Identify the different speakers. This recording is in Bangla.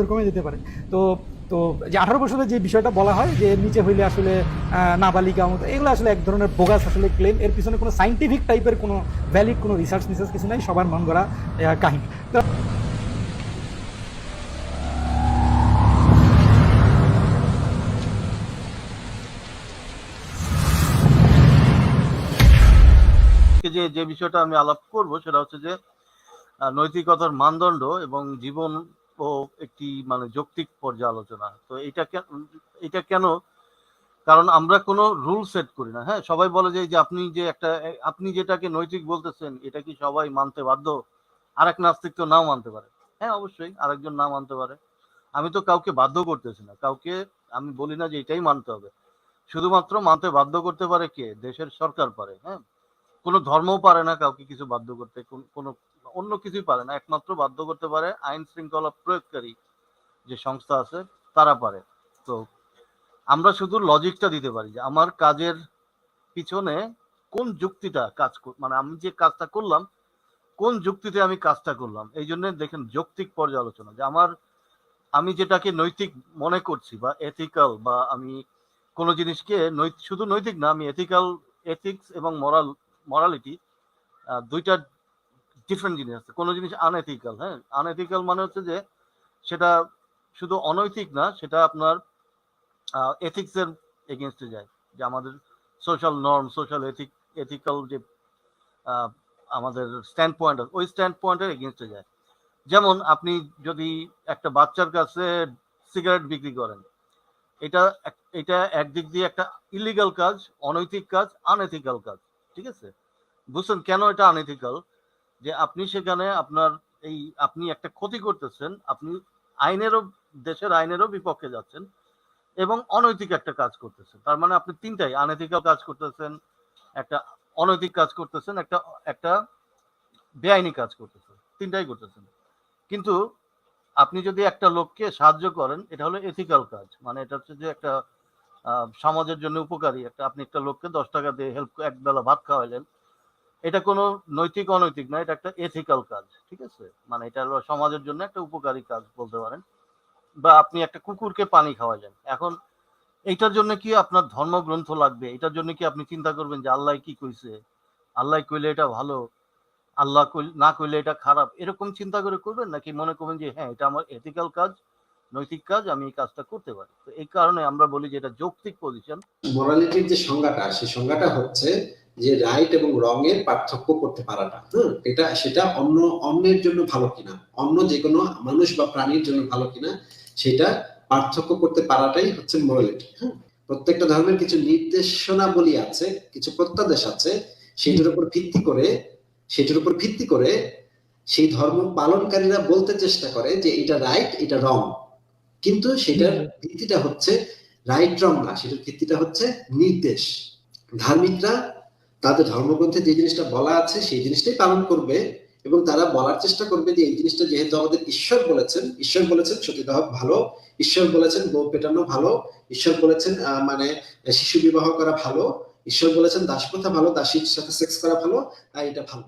Speaker 1: বছর কমে যেতে পারে। তো তো যে আঠারো বছরের যে বিষয়টা বলা হয় যে নিচে হইলে আসলে নাবালিকা মতো এগুলো আসলে এক ধরনের বোগাস আসলে ক্লেম এর পিছনে কোনো সাইন্টিফিক টাইপের কোনো ভ্যালিড কোনো রিসার্চ নিসার্চ কিছু নাই সবার মন আহ, কাহিনী।
Speaker 2: যে যে বিষয়টা আমি আলাপ করব সেটা হচ্ছে যে নৈতিকতার মানদণ্ড এবং জীবন ও একটি মানে যৌক্তিক পর্যালোচনা। তো এটা এটা কেন? কারণ আমরা কোনো রুল সেট করি না। হ্যাঁ সবাই বলে যে আপনি যে একটা, আপনি যেটাকে নৈতিক বলতেছেন, এটা কি সবাই মানতে বাধ্য? আরেক নাস্তিক তো নাও মানতে পারে। হ্যাঁ অবশ্যই, আরেকজন না মানতে পারে। আমি তো কাউকে বাধ্য করতেছি না। কাউকে আমি বলি না যে এটাই মানতে হবে। শুধুমাত্র মানতে বাধ্য করতে পারে কে? দেশের সরকার পারে। হ্যাঁ কোনো ধর্মও পারে না কাউকে কিছু বাধ্য করতে। কোনো অন্য কিছুই পারে না, একমাত্র বাধ্য করতে পারে আইন শৃঙ্খলা প্রয়োগকারী যে সংস্থা আছে, তারা পারে। তো আমরা শুধু লজিকটা দিতে পারি যে আমার কাজের পিছনে কোন যুক্তিটা কাজ মানে আমি যে কাজটা করলাম, কোন যুক্তিতে আমি কাজটা করলাম? এই জন্য দেখেন যৌক্তিক পর্যালোচনা যে আমার, আমি যেটাকে নৈতিক মনে করছি বা এথিক্যাল বা আমি কোনো জিনিসকে শুধু নৈতিক না, আমি এথিক্যাল এথিক্স এবং মরাল মরালিটি দুইটা ডিফারেন্ট জিনিস আছে। কোনো জিনিস আনএথিক্যাল হ্যাঁ? আনএথিক্যাল মানে হচ্ছে যে সেটা শুধু অনৈতিক না, সেটা আপনার এথিক্স এর এগেনস্টে যায়। যে আমাদের social norm social ethic ethical যে আমাদের স্ট্যান্ড পয়েন্ট ওই স্ট্যান্ড পয়েন্টের এগেনস্টে যায়। যেমন আপনি যদি একটা বাচ্চার কাছে সিগারেট বিক্রি করেন, এটা এটা একদিক দিয়ে একটা ইলিগাল কাজ, অনৈতিক কাজ আনএথিক্যাল কাজ, ঠিক আছে? বুঝছেন কেন এটা আনএথিক্যাল যে আপনি সেখানে আপনার এই আপনি একটা ক্ষতি করতেছেন, আপনি আইনেরও, দেশের আইনেরও বিপক্ষে যাচ্ছেন এবং অনৈতিক একটা কাজ করতেছেন। তার মানে আপনি তিনটাই আনএথিক্যাল কাজ করতেছেন, একটা অনৈতিক কাজ করতেছেন, একটা একটা বেআইনি কাজ করতেছেন, তিনটাই করতেছেন। কিন্তু আপনি যদি একটা লোককে সাহায্য করেন, এটা হলো এথিক্যাল কাজ মানে এটা হচ্ছে যে একটা সমাজের জন্য উপকারী। একটা, আপনি একটা লোককে দশ টাকা দিয়ে হেল্প এক বেলা ভাত খাওয়াইলেন এটা কোনো নৈতিক, অনৈতিক না এটা একটা এথিক্যাল কাজ, ঠিক আছে? মানে এটা হলো সমাজের জন্য একটা উপকারী কাজ বলতে পারেন। বা আপনি একটা কুকুরকে পানি খাওয়ালেন। এখন এইটার জন্য কি আপনার ধর্মগ্রন্থ লাগবে? এটার জন্য কি আপনি চিন্তা করবেন যে আল্লাহ কি কইছে? আল্লাহ কইলে এটা ভালো, আল্লাহ না কইলে এটা খারাপ? এরকম চিন্তা করে করবেন? নাকি মনে করবেন যে হ্যাঁ এটা আমার এথিক্যাল কাজ, নৈতিক কাজ, আমি এই কাজটা করতে পারি? তো এই কারণে আমরা বলি যে এটা যৌক্তিক পজিশন
Speaker 3: মোরালিটির যে সংজ্ঞাটা, সেই সংজ্ঞাটা হচ্ছে যে রাইট এবং রং এর পার্থক্য করতে পারাটা হ্যাঁ এটা সেটা অন্য অন্যের জন্য ভালো কিনা অন্য যে কোনো মানুষ বা প্রাণীর জন্য ভালো কিনা সেটা পার্থক্য করতে পারাটাই হচ্ছে মোরালিটি হ্যাঁ প্রত্যেকটা ধর্মের কিছু নির্দেশনাবলী আছে কিছু প্রত্যাদেশ আছে সেটার উপর ভিত্তি করে সেটার উপর ভিত্তি করে সেই ধর্ম পালনকারীরা বলতে চেষ্টা করে যে এটা রাইট এটা রং কিন্তু সেটার ভিত্তিটা হচ্ছে রাইট রং না সেটার ভিত্তিটা হচ্ছে নির্দেশ। ধার্মিকরা তাদের ধর্মগ্রন্থে যে জিনিসটা বলা আছে, সেই জিনিসটাই পালন করবে এবং তারা বলার চেষ্টা করবে যে এই জিনিসটা যেহেতু আমাদের ঈশ্বর বলেছেন ঈশ্বর বলেছেন সতীদাহ ভালো, ঈশ্বর বলেছেন বউ পেটানো ভালো, ঈশ্বর বলেছেন মানে শিশু বিবাহ করা ভালো, ঈশ্বর বলেছেন দাসপ্রথা ভালো, দাসীর সাথে সেক্স করা ভালো, তাই এটা ভালো।